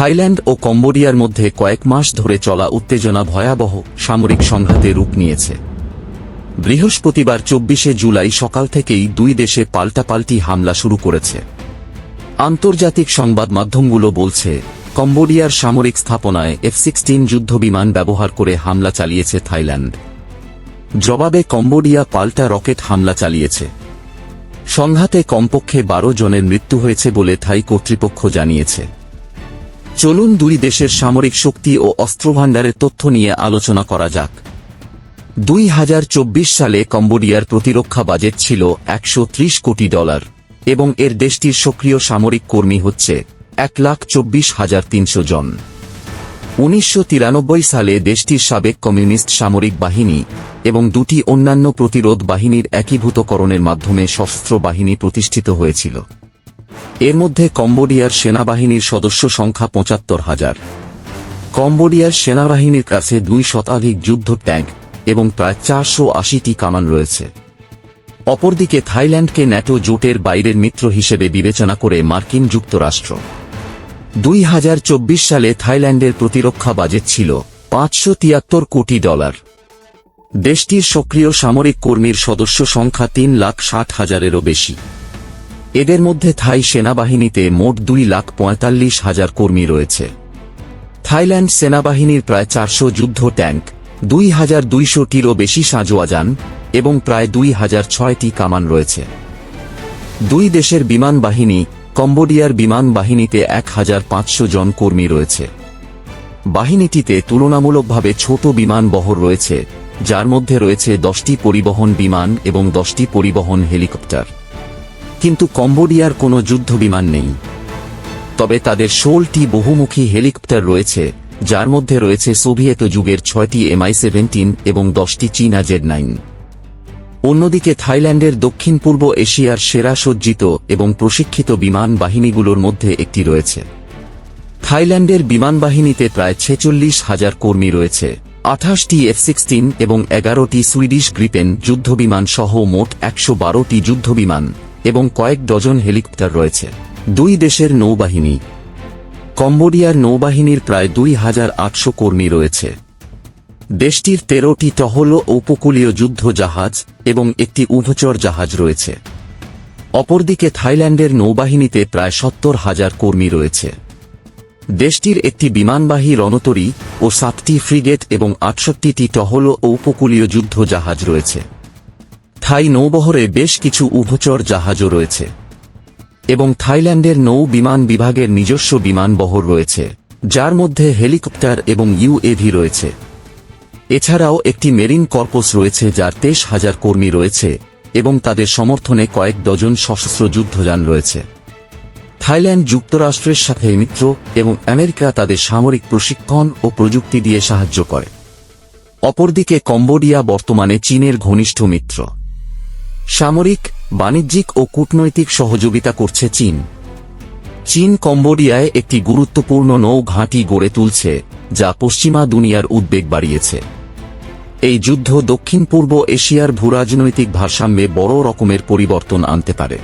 Thailand ও কম্বোডিয়ার মধ্যে কয়েক মাস ধরে চলা উত্তেজনা ভয়াবহ সামরিক সংঘাতে রূপ নিয়েছে। বৃহস্পতিবার চব্বিশে জুলাই সকাল থেকেই দুই দেশে পাল্টাপাল্টি হামলা শুরু করেছে। আন্তর্জাতিক সংবাদ মাধ্যমগুলো বলছে, কম্বোডিয়ার সামরিক স্থাপনায় এফ সিক্সটিন যুদ্ধবিমান ব্যবহার করে হামলা চালিয়েছে থাইল্যান্ড। জবাবে কম্বোডিয়া পাল্টা রকেট হামলা চালিয়েছে। সংঘাতে কমপক্ষে বারো জনের মৃত্যু হয়েছে বলে থাই কর্তৃপক্ষ জানিয়েছে। চলুন দুই দেশের সামরিক শক্তি ও অস্ত্রভাণ্ডারের তথ্য নিয়ে আলোচনা করা যাক। দুই হাজার চব্বিশ সালে কম্বোডিয়ার প্রতিরক্ষা বাজেট ছিল একশো ত্রিশ কোটি ডলার এবং এর দেশটির সক্রিয় সামরিক কর্মী হচ্ছে এক লাখ চব্বিশ হাজার তিনশো জন। উনিশশো তিরানব্বই সালে দেশটির সাবেক কমিউনিস্ট সামরিক বাহিনী এবং দুটি অন্যান্য প্রতিরোধ বাহিনীর একীভূতকরণের মাধ্যমে সশস্ত্র বাহিনী প্রতিষ্ঠিত হয়েছিল। এর মধ্যে কম্বোডিয়ার সেনাবাহিনীর সদস্য সংখ্যা পঁচাত্তর হাজার। কম্বোডিয়ার সেনাবাহিনীর কাছে দুই শতাধিক যুদ্ধ ট্যাঙ্ক এবং প্রায় চারশো আশিটি কামান রয়েছে। অপরদিকে থাইল্যান্ডকে ন্যাটো জোটের বাইরের মিত্র হিসেবে বিবেচনা করে মার্কিন যুক্তরাষ্ট্র। দুই হাজার চব্বিশ সালে থাইল্যান্ডের প্রতিরক্ষা বাজেট ছিল পাঁচশো তিয়াত্তর কোটি ডলার। দেশটির সক্রিয় সামরিক কর্মীর সদস্য সংখ্যা তিন লাখ ষাট হাজারেরও বেশি। এদের মধ্যে থাই সেনাবাহিনীতে মোট দুই লাখ পঁয়তাল্লিশ হাজার কর্মী রয়েছে। থাইল্যান্ড সেনাবাহিনীর প্রায় চারশো যুদ্ধ ট্যাঙ্ক, দুই হাজার দুইশোটিরও বেশি সাঁজোয়া যান এবং প্রায় দুই হাজার ছয়টি কামান রয়েছে। দুই দেশের বিমান বাহিনী, কম্বোডিয়ার বিমান বাহিনীতে এক হাজার পাঁচশো জন কর্মী রয়েছে। বাহিনীটিতে তুলনামূলকভাবে ছোট বিমান বহর রয়েছে, যার মধ্যে রয়েছে দশটি পরিবহন বিমান এবং দশটি পরিবহন হেলিকপ্টার। কিন্তু কম্বোডিয়ার কোনো যুদ্ধ বিমান নেই। তবে তাদের ষোলটি বহুমুখী হেলিকপ্টার রয়েছে, যার মধ্যে রয়েছে সোভিয়েত যুগের ছয়টি এমআই সেভেন্টিন এবং দশটি চীনা জেড নাইন। অন্যদিকে থাইল্যান্ডের দক্ষিণ পূর্ব এশিয়ার সেরা সজ্জিত এবং প্রশিক্ষিত বিমান বাহিনীগুলোর মধ্যে একটি রয়েছে। থাইল্যান্ডের বিমান বাহিনীতে প্রায় ছেচল্লিশ হাজার কর্মী রয়েছে, আঠাশটি এফ সিক্সটিন এবং এগারোটি সুইডিশ গ্রিপেন যুদ্ধবিমান সহ মোট একশো বারোটি যুদ্ধবিমান। এবং কয়েক ডজন হেলিকপ্টার রয়েছে। দুই দেশের নৌবাহিনী। কম্বোডিয়ার নৌবাহিনীর প্রায় দুই হাজার আটশো কর্মী রয়েছে। দেশটির তেরোটি টহল উপকূলীয় যুদ্ধ জাহাজ এবং একটি উভচর জাহাজ রয়েছে। অপরদিকে থাইল্যান্ডের নৌবাহিনীতে প্রায় সত্তর হাজার কর্মী রয়েছে। দেশটির একটি বিমানবাহী রণতরী ও সাতটি ফ্রিগেট এবং আটষট্টিটি টহল ও উপকূলীয় যুদ্ধ জাহাজ রয়েছে। থাই নৌবহরে বেশ কিছু উভচর জাহাজও রয়েছে। এবং থাইল্যান্ডের নৌ বিমান বিভাগের নিজস্ব বিমান বহর রয়েছে, যার মধ্যে হেলিকপ্টার এবং ইউএভি রয়েছে। এছাড়াও একটি মেরিন কর্পস রয়েছে যার তেইশ হাজার কর্মী রয়েছে এবং তাদের সমর্থনে কয়েক ডজন সশস্ত্র যুদ্ধযান রয়েছে। থাইল্যান্ড যুক্তরাষ্ট্রের সাথে মিত্র এবং আমেরিকা তাদের সামরিক প্রশিক্ষণ ও প্রযুক্তি দিয়ে সাহায্য করে। অপরদিকে কম্বোডিয়া বর্তমানে চীনের ঘনিষ্ঠ মিত্র। সামরিক, বাণিজ্যিক ও কূটনৈতিক সহযোগিতা করছে চীন। চীন কম্বোডিয়ায় একটি গুরুত্বপূর্ণ নৌ ঘাঁটি গড়ে তুলছে, যা পশ্চিমা দুনিয়ার উদ্বেগ বাড়িয়েছে। এই যুদ্ধ দক্ষিণ পূর্ব এশিয়ার ভূরাজনৈতিক ভারসাম্যে বড় রকমের পরিবর্তন আনতে পারে।